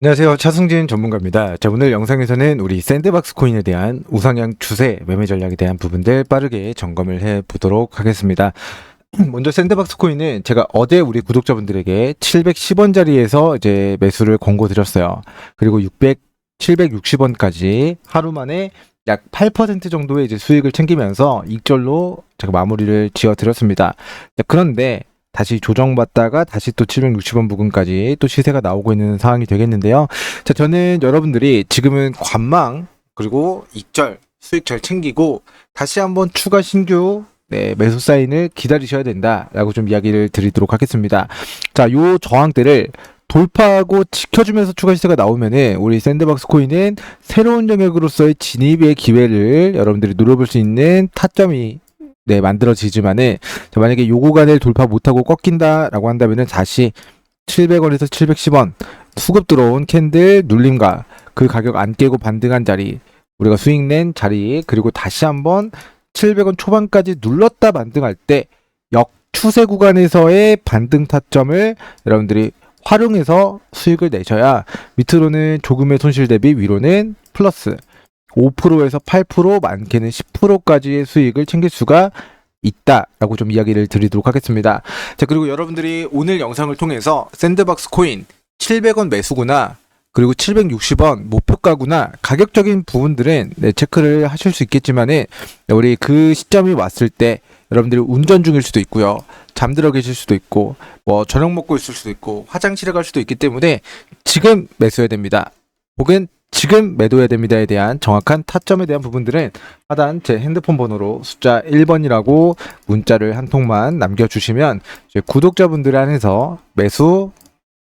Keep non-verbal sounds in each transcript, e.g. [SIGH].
안녕하세요. 차승진 전문가입니다. 자, 오늘 영상에서는 우리 샌드박스 코인에 대한 우상향 추세 매매 전략에 대한 부분들 빠르게 점검을 해 보도록 하겠습니다. [CLEARS THROAT] 먼저 샌드박스 코인은 제가 어제 우리 구독자분들에게 710원짜리에서 이제 매수를 권고 드렸어요. 그리고 600, 760원까지 하루 만에 약 8% 정도의 이제 수익을 챙기면서 익절로 제가 마무리를 지어 드렸습니다. 자, 그런데 다시 조정받다가 다시 또 760원 부근까지 또 시세가 나오고 있는 상황이 되겠는데요. 자, 저는 여러분들이 지금은 관망 그리고 익절 수익 잘 챙기고 다시 한번 추가 신규 네, 매수 사인을 기다리셔야 된다라고 좀 이야기를 드리도록 하겠습니다. 자, 요 저항대를 돌파하고 지켜주면서 추가 시세가 나오면은 우리 샌드박스 코인은 새로운 영역으로서의 진입의 기회를 여러분들이 노려볼 수 있는 타점이 네, 만들어지지만은 자, 만약에 요 구간을 돌파 못하고 꺾인다라고 한다면은 다시 700원에서 710원 수급 들어온 캔들 눌림과 그 가격 안 깨고 반등한 자리 우리가 수익 낸 자리 그리고 다시 한번 700원 초반까지 눌렀다 반등할 때 역추세 구간에서의 반등 타점을 여러분들이 활용해서 수익을 내셔야 밑으로는 조금의 손실 대비 위로는 플러스 5%에서 8% 많게는 10%까지의 수익을 챙길 수가 있다라고 좀 이야기를 드리도록 하겠습니다. 자, 그리고 여러분들이 오늘 영상을 통해서 샌드박스 코인 700원 매수구나 그리고 760원 목표가구나 가격적인 부분들은 네, 체크를 하실 수 있겠지만은 우리 그 시점이 왔을 때 여러분들이 운전 중일 수도 있고요. 잠들어 계실 수도 있고 뭐 저녁 먹고 있을 수도 있고 화장실에 갈 수도 있기 때문에 지금 매수해야 됩니다. 혹은 지금 매도해야 됩니다에 대한 정확한 타점에 대한 부분들은 하단 제 핸드폰 번호로 숫자 1번이라고 문자를 한 통만 남겨주시면 구독자분들 안에서 매수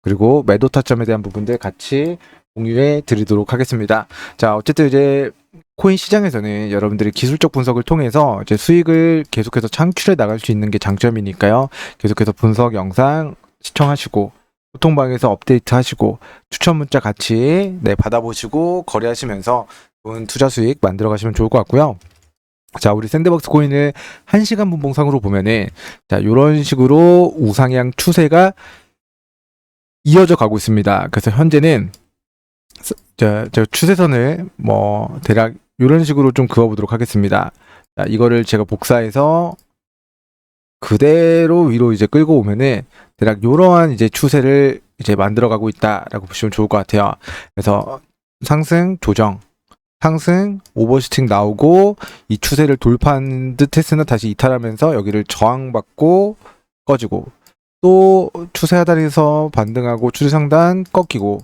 그리고 매도 타점에 대한 부분들 같이 공유해 드리도록 하겠습니다. 자, 어쨌든 이제 코인 시장에서는 여러분들이 기술적 분석을 통해서 이제 수익을 계속해서 창출해 나갈 수 있는 게 장점이니까요. 계속해서 분석 영상 시청하시고 소통방에서 업데이트 하시고 추천 문자 같이 네, 받아보시고 거래하시면서 좋은 투자 수익 만들어 가시면 좋을 것 같고요. 자, 우리 샌드박스 코인을 1시간 분봉상으로 보면은 자, 요런 식으로 우상향 추세가 이어져 가고 있습니다. 그래서 현재는 스- 저, 저 추세선을 뭐 대략 이런 식으로 좀 그어보도록 하겠습니다. 자, 이거를 제가 복사해서 그대로 위로 이제 끌고 오면은 대략 이러한 이제 추세를 이제 만들어가고 있다라고 보시면 좋을 것 같아요. 그래서 상승 조정, 상승 오버슈팅 나오고 이 추세를 돌파한 듯 했으나 다시 이탈하면서 여기를 저항받고 꺼지고 또 추세 하단에서 반등하고 추세 상단 꺾이고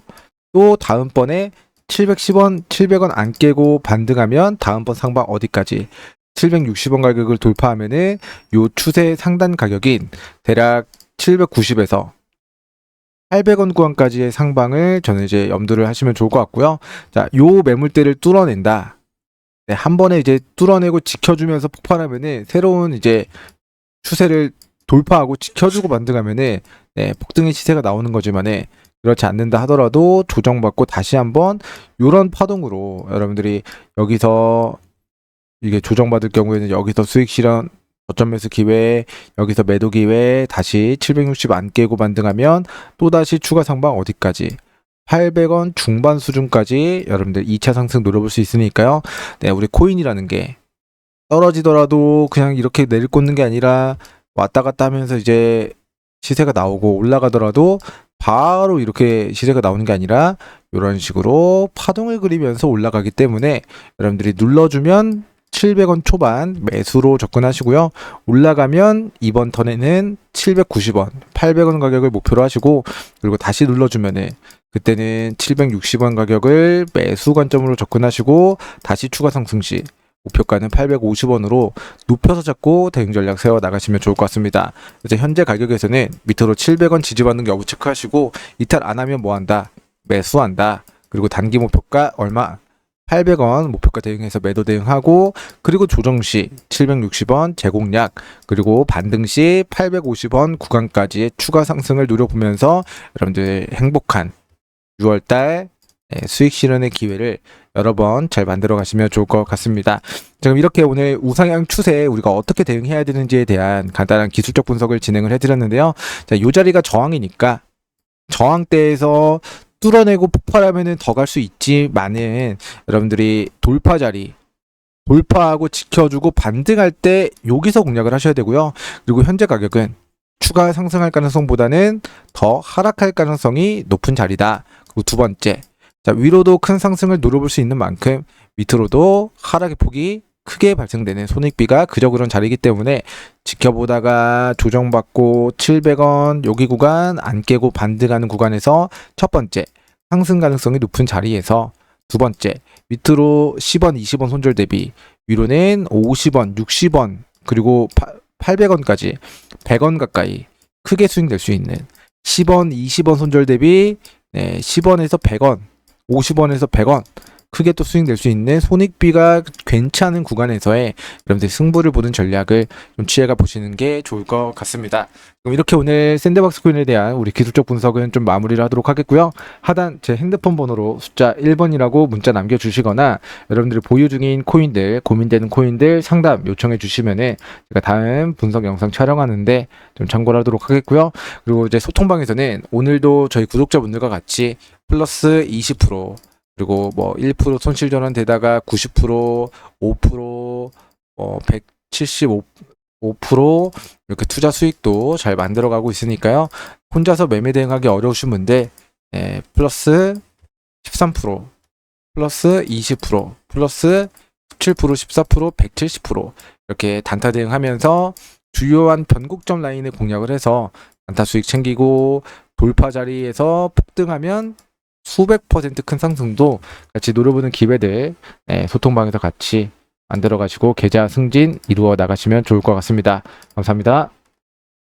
또 다음번에 710원, 700원 안 깨고 반등하면 다음번 상방 어디까지 760원 가격을 돌파하면은 요 추세 상단 가격인 대략 790에서 800원 구간까지의 상방을 저는 이제 염두를 하시면 좋을 것 같고요. 자, 요 매물대를 뚫어낸다. 네, 한 번에 이제 뚫어내고 지켜주면서 폭발하면은 새로운 이제 추세를 돌파하고 지켜주고 반등하면은 네, 폭등의 시세가 나오는 거지만은 그렇지 않는다 하더라도 조정받고 다시 한번 요런 파동으로 여러분들이 여기서 이게 조정받을 경우에는 여기서 수익 실현 저점 매수 기회 여기서 매도 기회 다시 760 안 깨고 반등하면 또다시 추가 상방 어디까지 800원 중반 수준까지 여러분들 2차 상승 노려볼 수 있으니까요. 네, 우리 코인이라는 게 떨어지더라도 그냥 이렇게 내리꽂는 게 아니라 왔다 갔다 하면서 이제 시세가 나오고 올라가더라도 바로 이렇게 시세가 나오는 게 아니라 이런 식으로 파동을 그리면서 올라가기 때문에 여러분들이 눌러주면 700원 초반 매수로 접근하시고요. 올라가면 이번 턴에는 790원, 800원 가격을 목표로 하시고 그리고 다시 눌러주면은 그때는 760원 가격을 매수 관점으로 접근하시고 다시 추가 상승 시 목표가는 850원으로 높여서 잡고 대응 전략 세워 나가시면 좋을 것 같습니다. 이제 현재 가격에서는 밑으로 700원 지지받는 여부 체크하시고 이탈 안 하면 뭐 한다? 매수한다. 그리고 단기 목표가 얼마? 800원 목표가 대응해서 매도 대응하고 그리고 조정 시 760원 제공약 그리고 반등 시 850원 구간까지의 추가 상승을 노려보면서 여러분들 행복한 6월달 네, 수익 실현의 기회를 여러 번 잘 만들어 가시면 좋을 것 같습니다. 지금 이렇게 오늘 우상향 추세에 우리가 어떻게 대응해야 되는지에 대한 간단한 기술적 분석을 진행을 해드렸는데요. 자, 요 자리가 저항이니까 저항대에서 뚫어내고 폭발하면은 더 갈 수 있지만은 여러분들이 돌파 자리 돌파하고 지켜주고 반등할 때 여기서 공략을 하셔야 되고요. 그리고 현재 가격은 추가 상승할 가능성보다는 더 하락할 가능성이 높은 자리다. 그리고 두 번째, 자 위로도 큰 상승을 노려볼 수 있는 만큼 밑으로도 하락의 폭이 크게 발생되는 손익비가 그저 그런 자리이기 때문에 지켜보다가 조정받고 700원 여기 구간 안 깨고 반등하는 구간에서 첫 번째 상승 가능성이 높은 자리에서 두 번째 밑으로 10원, 20원 손절 대비 위로는 50원, 60원 그리고 800원까지 100원 가까이 크게 수익될 수 있는 10원, 20원 손절 대비 네, 10원에서 100원, 50원에서 100원 크게 또 수익될 수 있는 손익비가 괜찮은 구간에서의 여러분들 승부를 보는 전략을 좀 취해가 보시는 게 좋을 것 같습니다. 그럼 이렇게 오늘 샌드박스 코인에 대한 우리 기술적 분석은 좀 마무리를 하도록 하겠고요. 하단 제 핸드폰 번호로 숫자 1번이라고 문자 남겨주시거나 여러분들이 보유 중인 코인들, 고민되는 코인들 상담 요청해 주시면은 제가 다음 분석 영상 촬영하는데 좀 참고를 하도록 하겠고요. 그리고 이제 소통방에서는 오늘도 저희 구독자분들과 같이 플러스 20% 그리고 뭐 1% 손실 전환 되다가 90%, 5%, 어, 175, 5% 이렇게 투자 수익도 잘 만들어가고 있으니까요. 혼자서 매매 대응하기 어려우신 분들 예, 플러스 13%, 플러스 20%, 플러스 17%, 14%, 170% 이렇게 단타 대응하면서 주요한 변곡점 라인을 공략을 해서 단타 수익 챙기고 돌파 자리에서 폭등하면 수백 퍼센트 큰 상승도 같이 노려보는 기회들 예, 소통방에서 같이 만들어 가지고 계좌 승진 이루어 나가시면 좋을 것 같습니다. 감사합니다.